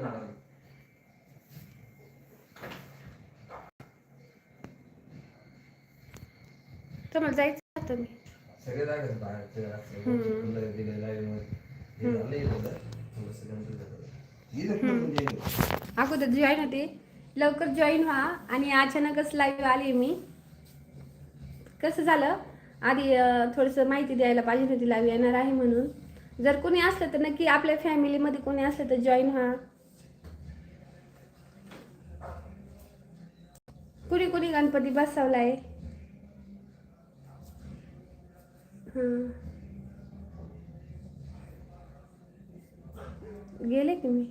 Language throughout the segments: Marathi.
झाडाला तुम्हाला जायचं होतं मी. सगळे जागेत बाहेरचे असं हम्म. फुलं दिले लाईन हे झालं इथं तर. थोडंसं गणपती झालं. इथं कुठं म्हणजे? अगोदर जॉईन होते. लवकर जॉईन व्हा आणि अचानकच लाईव्ह आली मी. कसं झालं? आधी अं, थोडंसं माहिती द्यायला पाहिजे होती लाईव्ह येणार आहे म्हणून. जर कोणी असलं तर नक्की आपल्या फॅमिलीमध्ये कोणी असलं तर जॉईन व्हा. कुणी कुणी गणपती बसवलाय हां गेले की मी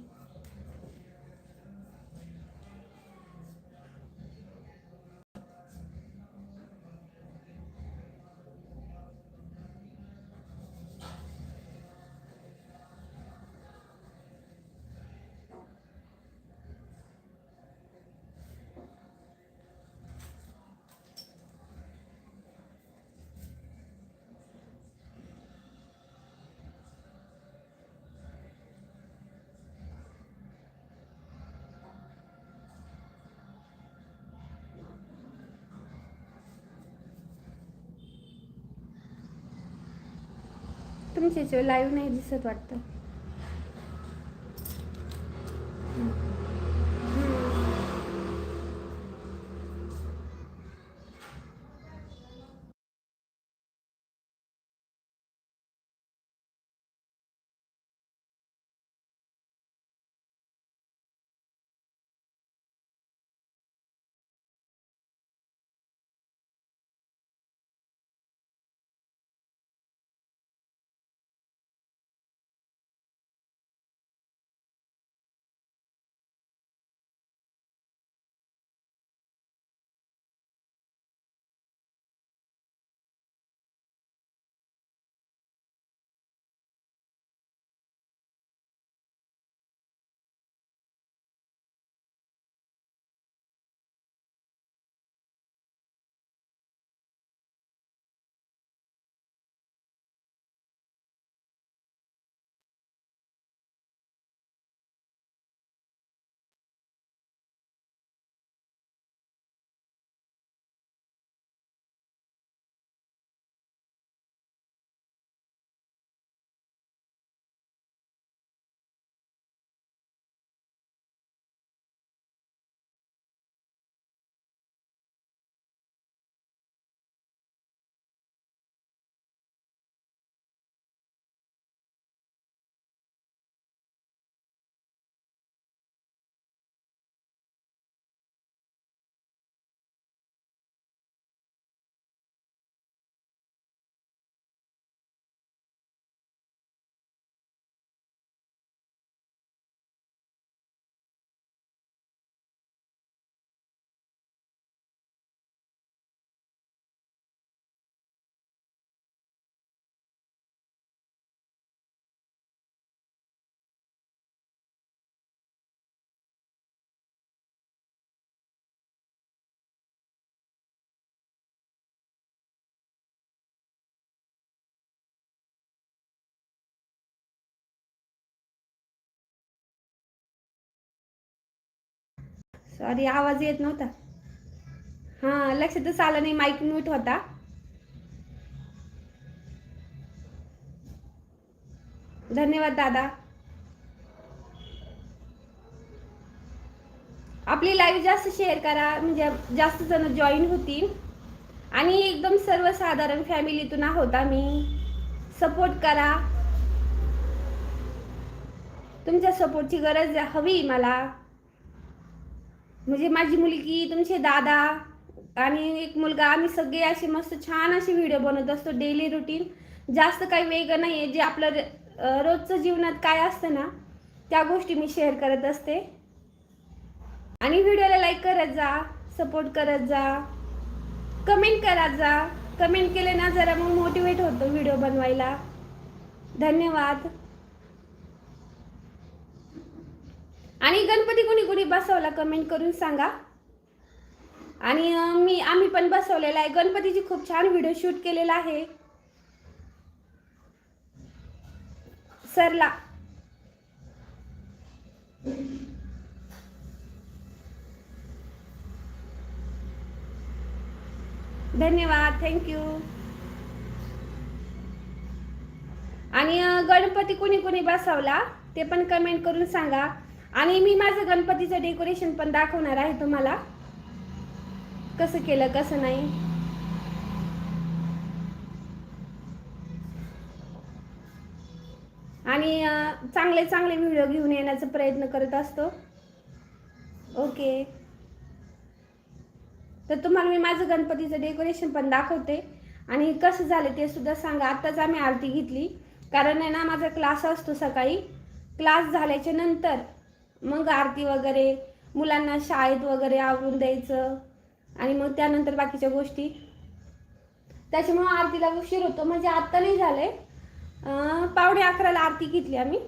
तुमची लाईव्ह नाही दिसत वाटतं. सॉरी आवाज येत नव्हता. हां लक्षातच आलं नाही माईक म्यूट होता. धन्यवाद दादा. आपली लाईव्ह जास्त शेअर करा म्हणजे जास्त जण जॉईन होतील. आणि एकदम सर्वसाधारण फॅमिलीतून आहोत आम्ही. सपोर्ट करा. तुमच्या सपोर्टची गरज हवी मला. म्हणजे माझी मुलगी तुमचे दादा आणि एक मुलगा आम्ही सगळे असे मस्त छान असे व्हिडिओ बनवत असतो डेली रुटीन जास्त काही वेगळं नाही आहे जे आपलं रोजचं जीवनात काय असतं ना त्या गोष्टी मी शेअर करत असते. आणि व्हिडिओला लाईक करत जा सपोर्ट करत जा कमेंट करत जा. कमेंट केले ना जरा मग मोटिवेट होतो व्हिडिओ बनवायला. धन्यवाद. आणि गणपती कोणी कोणी बसवला कमेंट करून सांगा. आणि मी आम्ही पण बसवलेला आहे. गणपतीची खूप छान व्हिडिओ शूट केलेला आहे. सरला. धन्यवाद थँक्यू आणि गणपती कोणी कोणी बसवला ते पण कमेंट करून सांगा. आणि मी माझं गणपतीचं डेकोरेशन पण दाखवणार आहे तुम्हाला. कसं केलं कसं नाही. आणि चांगले चांगले व्हिडिओ घेऊन येण्याचा प्रयत्न करत असतो. ओके. तर तुम्हाला मी माझं गणपतीचं डेकोरेशन पण दाखवते. आणि कसं झालं ते सुद्धा सांगा. आत्ताच आम्ही आरती घेतली. कारण आहे ना माझा क्लास असतो सकाळी. क्लास झाल्याच्यानंतर मग आरती वगैरे मुलांना शाळेत वगैरे आवरून द्यायचं आणि मग त्यानंतर बाकीच्या गोष्टी. त्याच्यामुळं आरतीला उशीर होतो. म्हणजे आत्ता नाही झालंय. पावणे अकराला आरती घेतली आम्ही.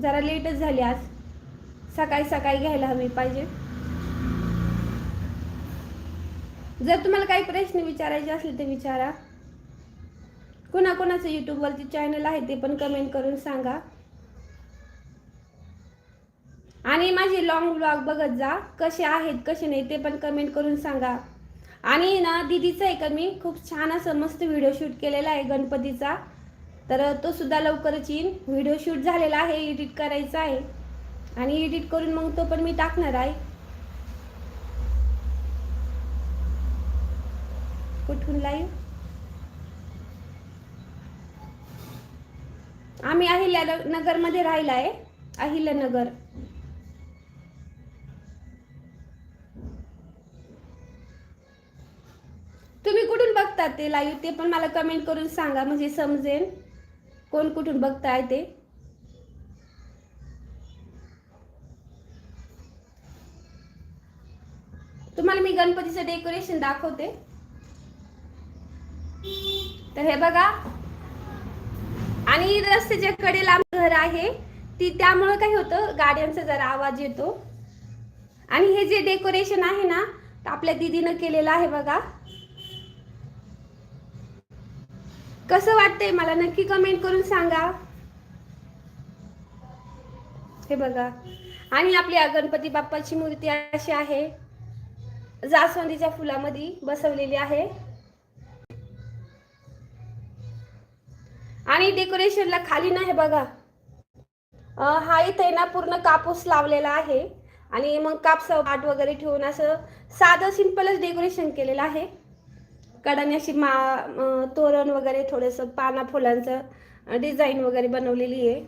जरा लेटच झाली आज. सकाळी सकाळी घ्यायला हवी पाहिजे. जर तुम्हाला काही प्रश्न विचारायचे असले तर विचारा. कोणाकोणाचं यूट्यूबवरती चॅनल आहे ते पण कमेंट करून सांगा. आणि माझे लॉंग ब्लॉग बघत जा. कसे आहेत कसे नाही ते पण कमेंट करून सांगा. आणि ना दिदीचं आहे का मी? खूप छान असं मस्त व्हिडिओ शूट केलेला आहे गणपतीचा. तर तो सुद्धा लवकरच येईन. व्हिडिओ शूट झालेला आहे एडिट करायचा आहे. आणि एडिट करून मग तो पण मी टाकणार आहे. कुठून लाईव्ह आम्ही अहिल्या नगरमध्ये राहिला आहे. अहिल्यानगर. तुम्ही कुठून बघता ते लाईव्ह ते पण मला कमेंट करून सांगा म्हणजे समजेल कोण कुठून बघताय ते? तुम्हाला मी गणपतीचं डेकोरेशन दाखवते. तर हे बघा. आणि रस्त्याच्या कडेला घर आहे. ती त्यामुळं काय होतं गाड्यांचा जरा आवाज येतो. आणि हे जे डेकोरेशन आहे ना आपल्या दिदीनं केलेलं आहे बघा. कसं वाटतंय मला? नक्की कमेंट करून सांगा. हे बघा. आणि आपली गणपती बाप्पाची मूर्ती अशी आहे. जास्वंदीच्या फुलामध्ये बसवलेली आहे. आणि डेकोरेशनला खाली ना हे बघा. हा इथे ना पूर्ण कापूस लावलेला आहे. आणि मग कापसा पाट वगैरे ठेवून असं साधं सिंपलच डेकोरेशन केलेलं आहे. कडाने अशी मा तोरण वगैरे थोडंसं पाना फुलांचं डिझाईन वगैरे बनवलेली आहे.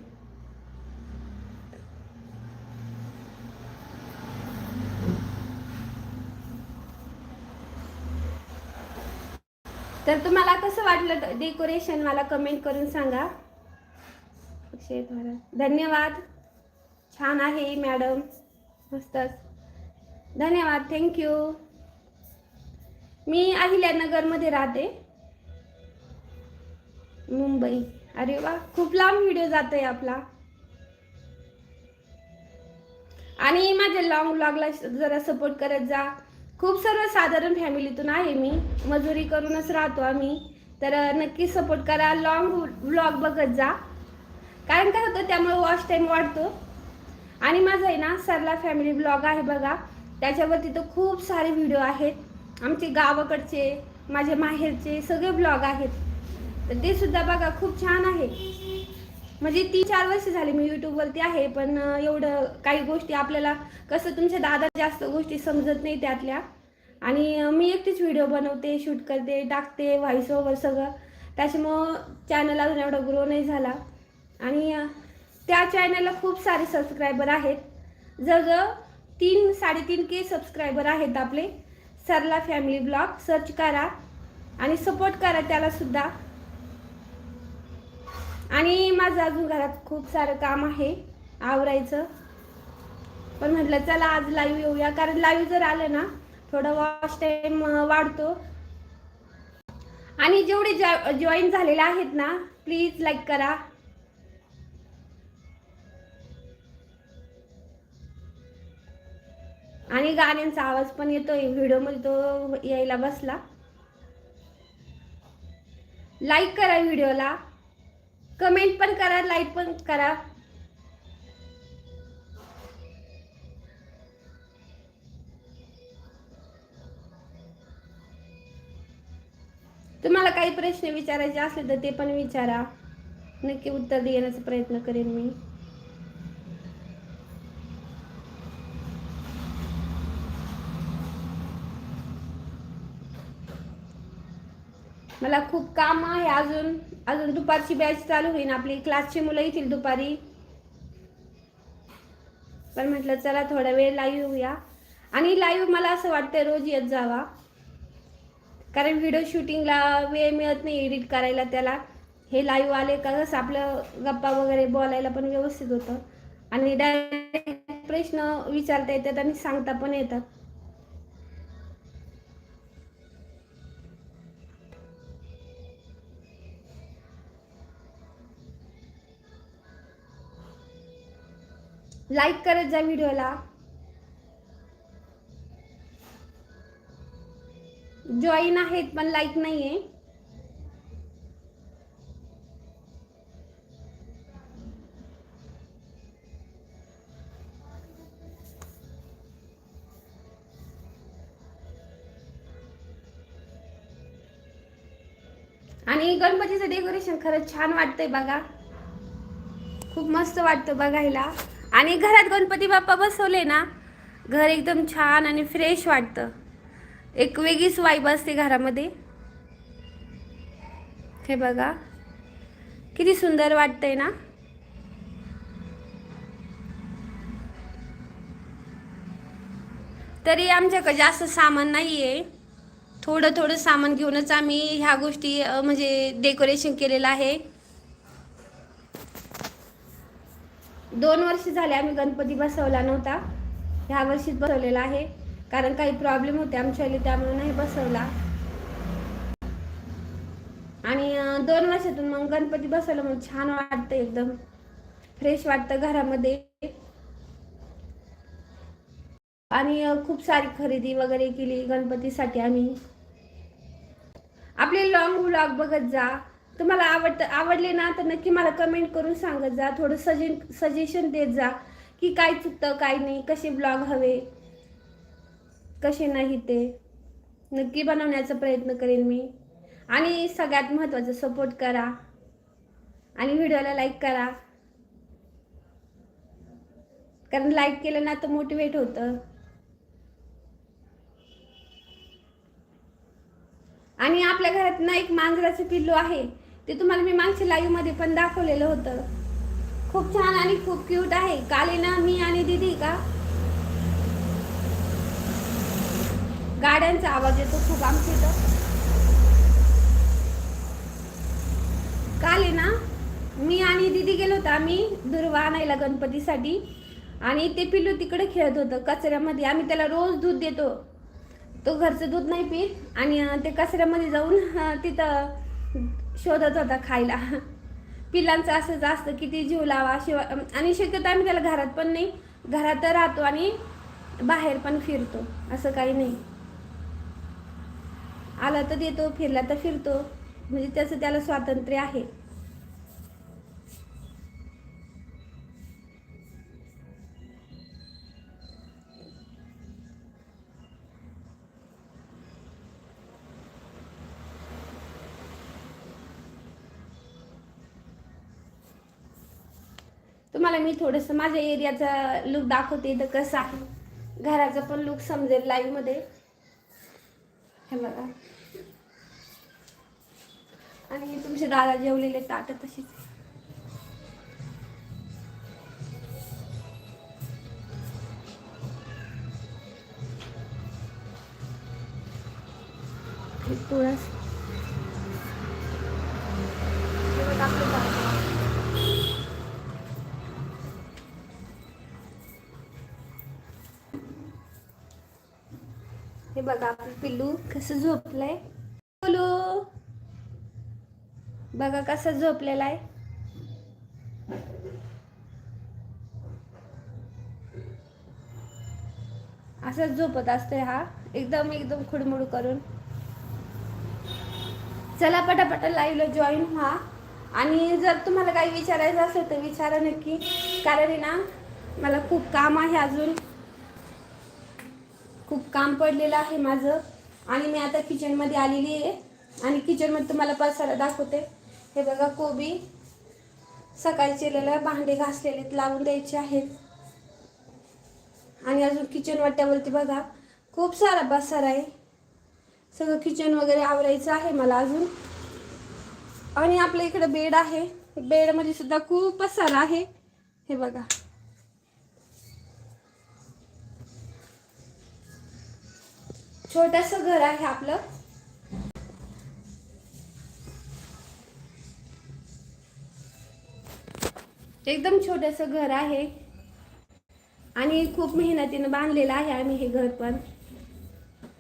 तर तुम्हाला कसं वाटलं डेकोरेशन मला कमेंट करून सांगा. अक्षय धन्यवाद. छान आहे मॅडम मस्तच. धन्यवाद. थँक्यू मी अहिल्यानगरमध्ये राहते. मुंबई. अरे वा खूप लांब व्हिडिओ जातोय आपला. आणि माझ्या लॉंग ब्लॉगला जरा सपोर्ट करत जा. खूप सर्वसाधारण फॅमिलीतून आहे मी. मजुरी करूनच राहतो आम्ही. तर नक्की सपोर्ट करा. लॉंग ब्लॉग बघत जा. कारण काय होतं त्यामुळे वॉच टाईम वाढतो. आणि माझा आहे ना सरला फॅमिली ब्लॉग आहे बघा. त्याच्यावरती तर खूप सारे व्हिडिओ आहेत. आमचे गावाकडचे माझ्या माहेरचे सगळे ब्लॉग आहेत. तर ते सुद्धा बघा खूप छान आहे. म्हणजे तीन चार वर्ष झाली मी यूट्यूबवरती आहे पण एवढं काही गोष्टी आपल्याला कसं तुमच्या दादा जास्त गोष्टी समजत नाही त्यातल्या. आणि मी एकटीच व्हिडिओ बनवते शूट करते टाकते व्हॉइस ओव्हर सगळं. त्याच्यामुळं चॅनल अजून एवढा ग्रो नाही झाला. आणि त्या चॅनलला खूप सारे सबस्क्रायबर आहेत. जवळजवळ तीन साडेतीन के सबस्क्रायबर आहेत आपले. सरला फॅमिली ब्लॉग सर्च करा आणि सपोर्ट करा त्याला सुद्धा. आणि माझं अजून घरात खूप सारं काम आहे. आवरायचं. पण म्हटलं चला आज लाईव्ह येऊया. कारण लाईव्ह जर आलं ना थोडं वॉच टाईम वाढतो. आणि जेवढे जॉईन झालेले आहेत ना प्लीज लाईक करा. आणि गाण्यांचा आवाज पण येतोय. व्हिडिओमध्ये तो यायला बसला. लाईक करा व्हिडिओला. कमेंट पण करा लाईक पण करा. तुम्हाला काही प्रश्न विचारायचे असले तर ते पण विचारा. नक्की उत्तर देण्याचा प्रयत्न करेन मी. मला खूप काम आहे अजून. अजून दुपारची बॅच चालू होईल आपली क्लासची मुलं येतील दुपारी. पण म्हटलं चला थोडा वेळ लाईव्ह होऊया आणि लाईव्ह मला असं वाटतं रोज येत जावा. कारण व्हिडिओ शूटिंगला वेळ मिळत नाही एडिट करायला त्याला. हे लाईव्ह आले का कसं आपलं गप्पा वगैरे बोलायला पण व्यवस्थित होतं. आणि डायरेक्ट प्रश्न विचारता येतात आणि सांगता पण येतात. लाईक करत जा व्हिडिओला. जॉईन आहेत पण लाईक नाहीये. आणि गणपतीचं डेकोरेशन खरंच छान वाटतंय बघा. खूप मस्त वाटतं बघायला. आणि घरात गणपती बाप्पा बसवले ना घर एकदम छान आणि फ्रेश वाटतं. एक वेगळीच वाईब असते घरामध्ये. हे बघा. किती सुंदर वाटतंय ना? तरी आमच्याकडे जास्त सामान नाही आहे थोडं थोडं सामान घेऊनच आम्ही ह्या गोष्टी म्हणजे डेकोरेशन केलेलं आहे. दोन वर्ष झाले आम्ही गणपती बसवला नव्हता. ह्या वर्षीच बसवलेला आहे. कारण काही प्रॉब्लेम होते आमच्या त्यामुळे नाही बसवला. आणि दोन वर्षातून मग गणपती बसवला मग छान वाटतं एकदम. फ्रेश वाटतं घरामध्ये. आणि खूप सारी खरेदी वगैरे केली गणपतीसाठी आम्ही. आपले लॉंग व्लॉग बघत जा. तुम्हाला आवडतं आवडले ना तर नक्की मला कमेंट करून सांगत जा. थोडं सजे सजेशन देत जा की काय चुकतं काय नाही कसे ब्लॉग हवे कसे नाही ते. नक्की बनवण्याचा प्रयत्न करेन मी. आणि सगळ्यात महत्त्वाचं सपोर्ट करा. आणि व्हिडिओला लाईक करा. कारण लाईक केलं ना तर मोटिवेट होतं. आणि आपल्या घरात ना एक मांजराचं पिल्लू आहे. ते तुम्हाला मी मागच्या लाईव्हमध्ये पण दाखवलेलं होतं. खूप छान आणि खूप क्यूट आहे. काल ना मी आणि दीदी का? गाड्यांचा आवाज येतो खूप आमच्या इथं. काल आहे ना मी आणि दीदी गेलो होतो आम्ही दुर्वा आणायला गणपतीसाठी. आणि ते पिल्लू तिकडे खेळत होतं कचऱ्यामध्ये. आम्ही त्याला रोज दूध देतो. तो घरचं दूध नाही पित. आणि ते कचऱ्यामध्ये जाऊन तिथं शोधत होता खायला. पिल्लांचं असंच असतं किती जीव लावा शिवाय आणि शक्यतो आम्ही त्याला घरात पण नाही घरात राहतो आणि बाहेर पण फिरतो असं काही नाही. आला तर देतो फिरला तर फिरतो. म्हणजे त्याचं त्याला स्वातंत्र्य आहे. तुम्हाला मी थोडंसं माझ्या एरियाचा लुक दाखवते. तर कसं आहे. घराचा पण लुक समजेल लाईव्हमध्ये हे बघा. आणि तुमचे दादा जेवलेले ताट तशीच. आहे. तुळस. पिल्लू कसं झोपलंय? बोलू बघा कसं झोपलेला आहे असंच झोपत असतोय हा. एकदम एकदम खुडमुड करून. चला पटापटा लाईव्हला जॉईन व्हा. आणि जर तुम्हाला काही विचारायचं असेल तर विचारा नक्की. कारण आहे ना मला खूप काम आहे अजून. खूप काम पडलेलं आहे माझं. आणि मी आता किचनमध्ये आलेली आहे. आणि किचनमध्ये तुम्हाला पसारा दाखवते. हे बघा कोबी. सकाळी चिरलेलं भांडे घासलेले लावून द्यायचे आहेत. आणि अजून किचन वाट्यावरती बघा खूप सारा पसारा आहे. सगळं किचन वगैरे आवरायचं आहे मला अजून. आणि आपल्या इकडं बेड आहे. बेडमध्ये सुद्धा खूप पसारा आहे. हे बघा. छोटस घर आहे आपलं. एकदम छोटस घर आहे. आणि खूप मेहनतीनं बांधलेलं आहे आम्ही हे घर पण.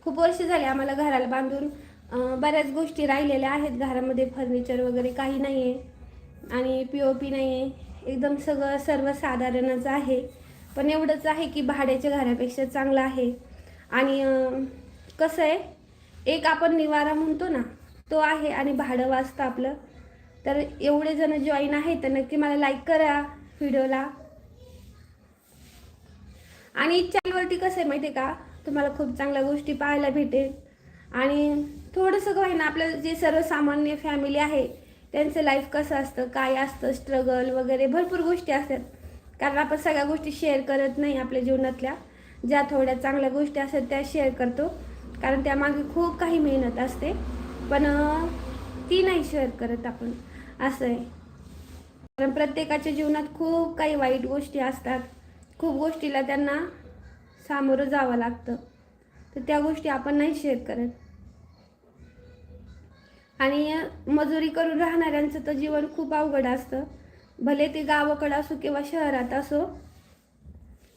खूप वर्ष झाले आम्हाला घराला बांधून. बऱ्याच गोष्टी राहिलेल्या आहेत. घरामध्ये फर्निचर वगैरे काही नाही आहे आणि पी ओ पी नाही आहे एकदम सगळं सर्वसाधारणच आहे. पण एवढंच आहे की भाड्याच्या घरापेक्षा चांगलं आहे. आणि कसं आहे? एक आपण निवारा म्हणतो ना तो आहे आणि भाडं वाचतं आपलं. तर एवढे जण जॉईन आहेत तर नक्की मला लाईक करा व्हिडिओला आणि चॅनलवरती कसं आहे माहिती आहे का? तुम्हाला खूप चांगल्या गोष्टी पाहायला भेटेल. आणि थोडंसं काय ना आपलं जे सर्वसामान्य फॅमिली आहे त्यांचं लाईफ कसं असतं काय असतं स्ट्रगल वगैरे भरपूर गोष्टी असतात. कारण आपण सगळ्या गोष्टी शेअर करत नाही आपल्या जीवनातल्या. ज्या थोड्या चांगल्या गोष्टी असतात त्या शेअर करतो. कारण त्यामागे खूप काही मेहनत असते. पण ती नाही शेअर करत आपण. असं आहे. कारण प्रत्येकाच्या जीवनात खूप काही वाईट गोष्टी असतात. खूप गोष्टीला त्यांना सामोरं जावं लागतं. तर त्या गोष्टी आपण नाही शेअर करत. आणि मजुरी करून राहणाऱ्यांचं तर जीवन खूप अवघड असतं. भले ते गावाकडं असो किंवा शहरात असो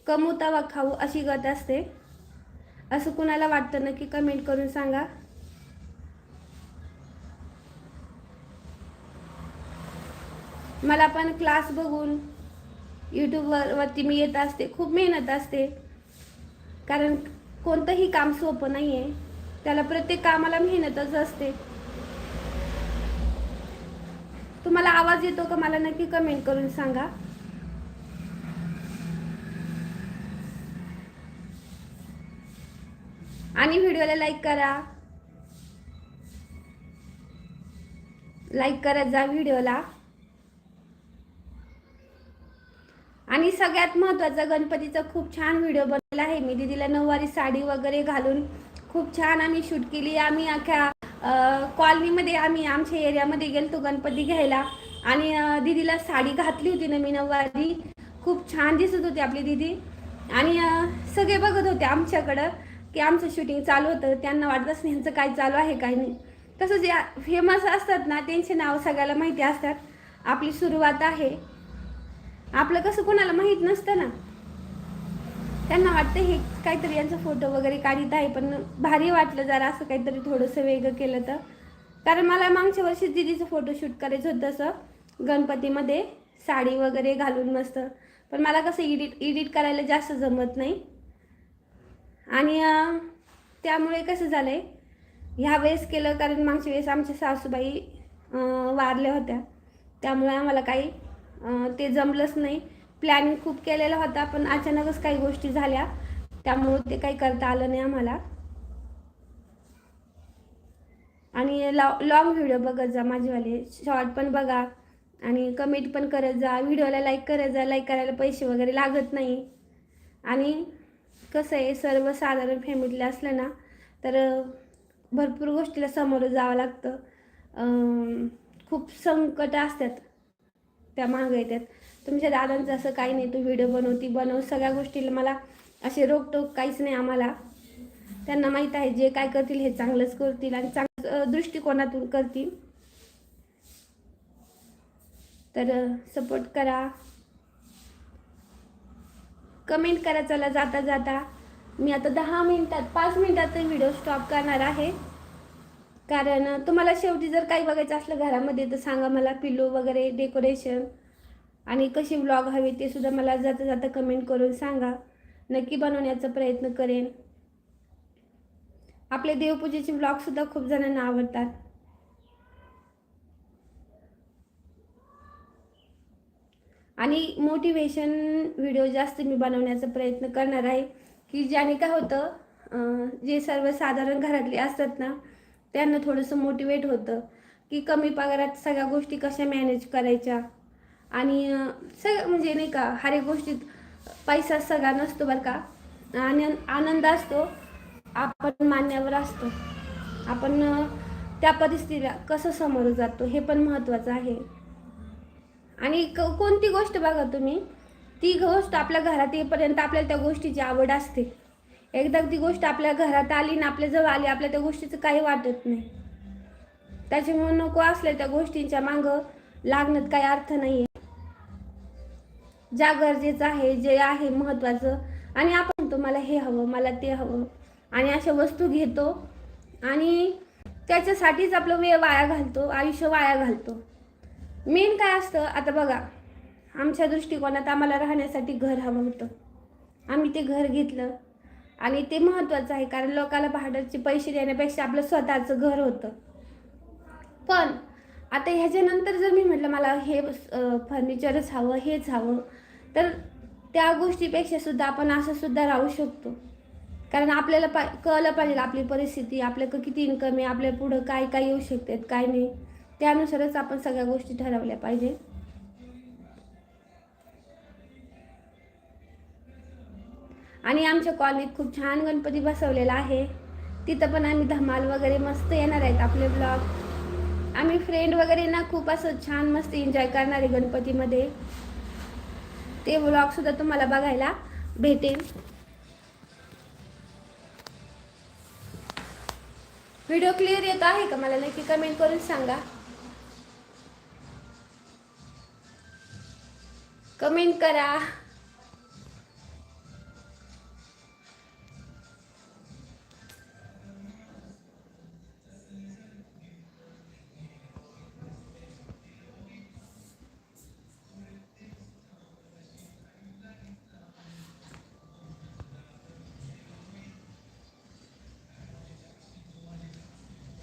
कमवता वा खाऊ अशी गत असते. असं कुणाला वाटतं नक्की कमेंट करून सांगा. मला पण क्लास बघून यूट्यूबवरती मी येत असते खूप मेहनत असते. कारण कोणतंही काम सोपं नाही आहे त्याला प्रत्येक कामाला मेहनतच असते. तुम्हाला आवाज येतो का? मला नक्की कमेंट करून सांगा. आणि व्हिडिओला लाईक करा. लाईक करत जा व्हिडिओला. आणि सगळ्यात महत्त्वाचा गणपतीचा खूप छान व्हिडिओ बनवला आहे. मी दीदीला नऊवारी साडी वगैरे घालून खूप छान आम्ही शूट केली. आम्ही अख्या कॉलनीमध्ये आम्ही आमच्या एरियामध्ये गेलो गणपती घ्यायला. आणि दिदीला दीदीला साडी घातली होती ना मी नऊवारी. खूप छान दिसत होती आपली दीदी. आणि सगळे बघत होते आमच्याकडं. की आमचं शूटिंग चालू होतं त्यांना वाटत नाही ह्यांचं काय चालू आहे काय नाही. तसंच या फेमस असतात ना त्यांचे नाव सगळ्याला माहिती असतात. आपली सुरुवात आहे. आपलं कसं कोणाला माहीत नसतं ना. त्यांना वाटतं हे काहीतरी यांचा फोटो वगैरे काढीत आहे पण भारी वाटलं जरा असं काहीतरी थोडंसं वेगळं केलं तर. कारण मला मागच्या वर्षी दिदीचं फोटोशूट करायचं होतं असं गणपतीमध्ये साडी वगैरे घालून मस्त. पण मला कसं एडिट एडिट करायला जास्त जमत नाही. आणि त्यामुळे कसं झालं आहे ह्या वेळेस केलं कारण मागच्या वेळेस आमच्या सासूबाई वारल्या होत्या. त्यामुळे आम्हाला काही ते जमलंच नाही. प्लॅनिंग खूप केलेला होता पण अचानकच काही गोष्टी झाल्या. त्यामुळं ते काही करता आलं नाही आम्हाला. आणि लॉ लॉंग व्हिडिओ बघत जा माझेवाले. शॉर्ट पण बघा आणि कमेंट पण करत जा. व्हिडिओला लाईक करत जा. लाईक करायला पैसे वगैरे लागत नाही. आणि कसं आहे सर्वसाधारण फॅमिलीला असलं ना तर भरपूर गोष्टीला सामोरं जावं लागतं. खूप संकट असतात त्या मागं येतात. तुमच्या दादांचं असं काही नाही तू व्हिडिओ बनव ती बनव सगळ्या गोष्टीला मला असे रोकटोक काहीच नाही आम्हाला. त्यांना माहीत आहे जे काय करतील हे चांगलंच करतील आणि चांगलं दृष्टिकोनातून करतील. तर सपोर्ट करा. कमेंट करा चला जाता जाता. मी आता दहा मिनटात पाच मिनटात व्हिडिओ स्टॉप करणार आहे. कारण तुम्हाला शेवटी जर काही बघायचं असलं घरामध्ये तर सांगा मला पिलो वगैरे डेकोरेशन आणि कशी व्लॉग हवे ते सुद्धा मला जाता जाता कमेंट करून सांगा. नक्की बनवण्याचा प्रयत्न करेन. आपले देवपूजेचे व्लॉगसुद्धा खूप जणांना आवडतात. आणि मोटिवेशन व्हिडिओ जास्त मी बनवण्याचा प्रयत्न करणार आहे. की ज्याने काय होतं जे जे सर्वसाधारण घरातले असतात ना त्यांना थोडंसं मोटिवेट होतं. की कमी पगारात सगळ्या गोष्टी कशा मॅनेज करायच्या? आणि सगळं म्हणजे नाही का हर एक गोष्टीत पैसा सगळा नसतो बरं का. आणि आनंद असतो आपण मान्यावर असतो. आपण त्या परिस्थितीला कसं समोर जातो हे पण महत्त्वाचं आहे. आणि क कोणती गोष्ट बघा तुम्ही ती गोष्ट आपल्या घरात येईपर्यंत आपल्याला त्या गोष्टीची आवड असते. एकदा ती गोष्ट आपल्या घरात आली ना आपल्या जवळ आली आपल्या त्या गोष्टीचं काही वाटत नाही. त्याच्यामुळे नको असल्या त्या गोष्टींच्या मागं लागण्यात काही अर्थ नाही आहे ज्या गरजेचं आहे जे आहे महत्त्वाचं आणि आपण तो मला हे हवं मला ते हवं आणि अशा वस्तू घेतो आणि त्याच्यासाठीच आपलं वेळ वाया घालतो आयुष्य वाया घालतो. मेन काय असतं आता बघा आमच्या दृष्टिकोनात आम्हाला राहण्यासाठी घर हवं होतं. आम्ही ते घर घेतलं आणि ते महत्त्वाचं आहे कारण लोकाला भाड्याचे पैसे देण्यापेक्षा आपलं स्वतःचं घर होतं. पण आता ह्याच्यानंतर जर मी म्हटलं मला हे फर्निचरच हवं हेच हवं तर त्या गोष्टीपेक्षा सुद्धा आपण असं सुद्धा राहू शकतो. कारण आपल्याला पा कळलं पाहिजे आपली परिस्थिती आपल्याकडं किती इन्कम आहे आपल्या पुढं काय काय येऊ शकतात काय नाही. त्यानुसारच आपण सगळ्या गोष्टी ठरवल्या पाहिजे. आणि आमच्या कॉलनीत खूप छान गणपती बसवलेला आहे. तिथं पण आम्ही धमाल वगैरे मस्त येणार आहेत आपले ब्लॉग आम्ही फ्रेंड वगैरे ना खूप असं छान मस्त एन्जॉय करणार आहे गणपतीमध्ये. ते ब्लॉग सुद्धा तुम्हाला बघायला भेटेल. व्हिडिओ क्लिअर येत आहे का? मला नक्की कमेंट करून सांगा. कमेंट करा.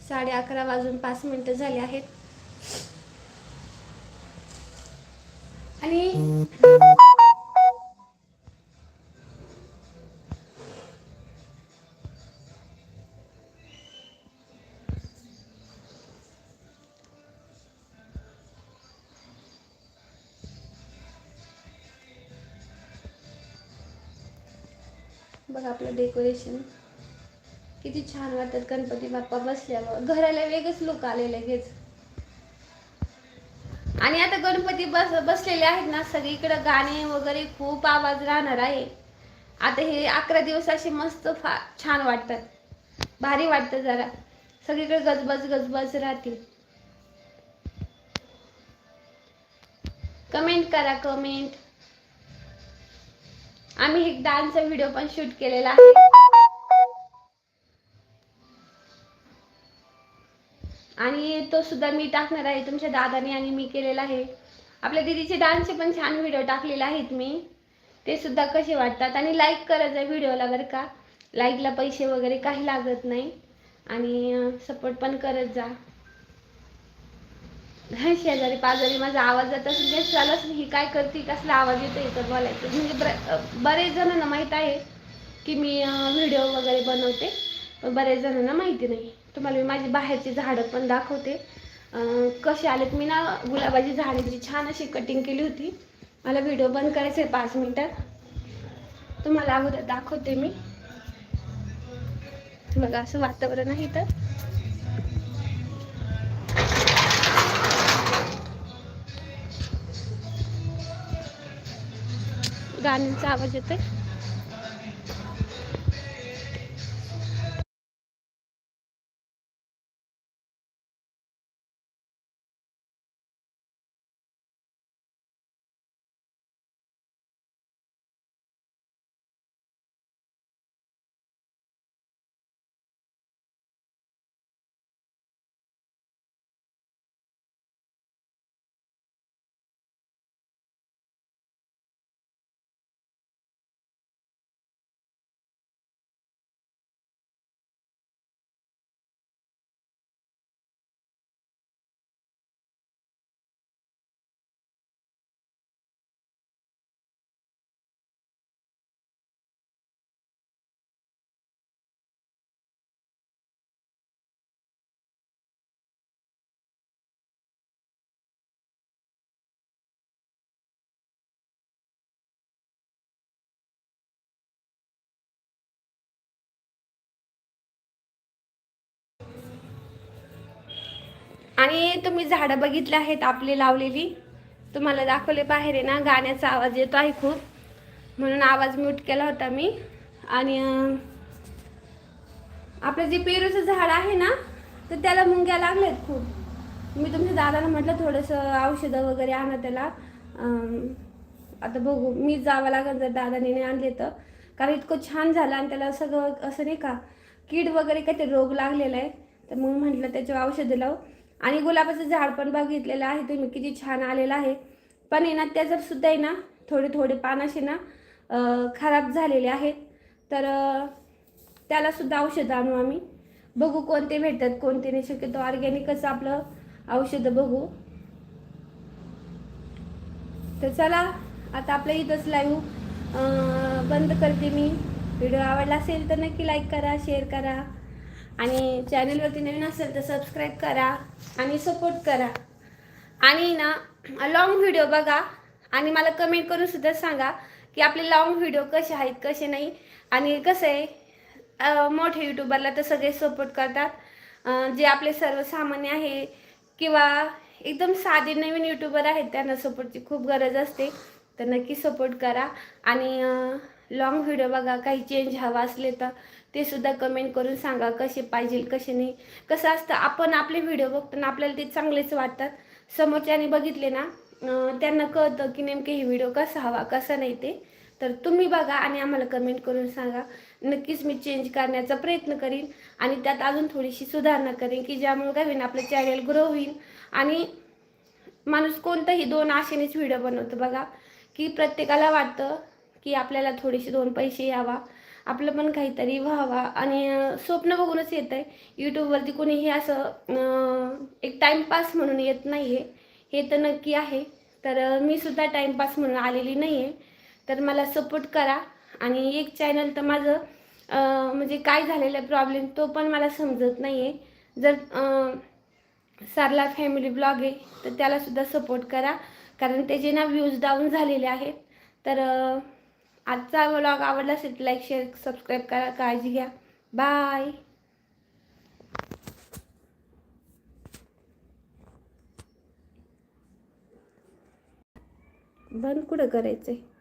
साडे अकरा वाजून पाच मिनिटं झाली आहेत. बघा आपलं डेकोरेशन किती छान वाटतात गणपती बाप्पा बसल्यावर. घराला वेगळंच लुक आले लगेच. आणि आता गणपती बस बसलेले आहेत ना सगळीकडे गाणे वगैरे खूप आवाज राहणार आहे. आता हे अकरा दिवस असे मस्त फा छान वाटतात. भारी वाटतं जरा. सगळीकडे गजबज गजबज राहतील. कमेंट करा कमेंट आम्ही एक डान्सचा व्हिडिओ पण शूट केलेला. आहे आणि तो सुद्धा मी टाकणार आहे तुमच्या दादाने आणि मी केलेला आहे. आपल्या दीदीचे डान्सचे पण छान व्हिडिओ टाकलेले आहेत मी. ते सुद्धा कसे वाटतात? आणि लाईक करत आहे व्हिडिओला बरं का. लाईकला पैसे वगैरे काही लागत नाही. आणि सपोर्ट पण करत जा. शेजारी पाजारी माझा आवाज जात असेल चालच झालंच ही काय करते कसला आवाज येतो इथं बोलायचं म्हणजे बरेच जणांना माहीत आहे की मी व्हिडिओ वगैरे बनवते पण बऱ्याच जणांना माहिती नाही. तुम्हाला मी माझी बाहेरची झाडं पण दाखवते. कसे आलेत मी ना गुलाबाची झाडांची छान अशी कटिंग केली होती. मला व्हिडिओ बंद करायचं आहे पाच मिनटात तुम्हाला अगोदर दाखवते मी. बघा असं वातावरण आहे तर गाण्यांचा आवाज येतोय आणि तुम्ही झाडं बघितली आहेत आपली लावलेली. तुम्हाला दाखवले बाहेर आहे ना गाण्याचा आवाज येतो आहे खूप. म्हणून आवाज म्यूट केला होता मी. आणि आपलं जे पेरूचं झाड आहे ना तर त्याला मुंग्या लागल्यात खूप. मी तुमच्या दादाला म्हटलं थोडंसं औषधं वगैरे आणा त्याला. आता बघू मी जावं लागेल जर दादाने नाही आणले तर. कारण इतकं छान झालं आणि त्याला सगळं असं नाही का कीड वगैरे काहीतरी रोग लागलेला आहे. तर मग म्हटलं त्याच्यावर औषधं लावू. आणि गुलाबाचं झाड पण बघितलेलं आहे. तुम्ही किती छान आलेलं आहे. पण आहे ना त्याच्यात सुद्धा आहे ना थोडे थोडे पानाशी ना खराब झालेले आहेत. तर त्यालासुद्धा त्याला सुद्धा औषधं आणू आम्ही. बघू कोणते भेटतात कोणते नाही. शक्यतो ऑर्गॅनिकच आपलं औषधं बघू. तर चला आता आपलं इथंच लाईव्ह बंद करते मी. व्हिडिओ आवडला असेल तर नक्की लाईक करा शेअर करा. आणि चॅनलवरती नवीन असेल तर सबस्क्राईब करा आणि सपोर्ट करा. आणि ना लॉंग व्हिडिओ बघा आणि मला कमेंट करून सुद्धा सांगा की आपले लॉंग व्हिडिओ कसे आहेत कसे नाही. आणि कसं आहे मोठे यूट्यूबरला तर सगळे सपोर्ट करतात. जे आपले सर्वसामान्य आहे किंवा एकदम साधे नवीन यूट्यूबर आहेत त्यांना सपोर्टची खूप गरज असते. तर नक्की सपोर्ट करा. आणि लॉंग व्हिडिओ बघा काही चेंज हवा असले तर ते सुद्धा कमेंट करून सांगा कसे पाहिजे कसे नाही. कसं असतं आपण आपले व्हिडिओ बघतो ना आपल्याला ते चांगलेच वाटतात. समोरच्याने बघितले ना त्यांना कळतं की नेमके हे व्हिडिओ कसा हवा कसा नाही ते. तर तुम्ही बघा आणि आम्हाला कमेंट करून सांगा. नक्कीच मी चेंज करण्याचा प्रयत्न करीन आणि त्यात अजून थोडीशी सुधारणा करेन की ज्यामुळे काय होईल आपलं चॅनल ग्रो होईल. आणि माणूस कोणताही दोन आशेनेच व्हिडिओ बनवतो बघा की प्रत्येकाला वाटतं की आपल्याला थोडेसे दोन पैसे यावा. आपलं पण काहीतरी व्हावा. आणि स्वप्न बघूनच येत आहे यूट्यूबवरती कोणीही असं एक टाईमपास म्हणून येत नाही आहे हे तर नक्की आहे. तर मी सुद्धा टाईमपास म्हणून आलेली नाही आहे तर मला सपोर्ट करा. आणि एक चॅनल तर माझं म्हणजे काय झालेलं आहे प्रॉब्लेम तो पण मला समजत नाही आहे जर सरला सारला फॅमिली ब्लॉग आहे तर त्यालासुद्धा सपोर्ट करा. कारण त्याचे ना व्ह्यूज डाऊन झालेले आहेत. तर आजचा ब्लॉग आवडला असेल तर लाईक शेअर सबस्क्राईब करा. काळजी घ्या. बाय बंद कुठं करायचं आहे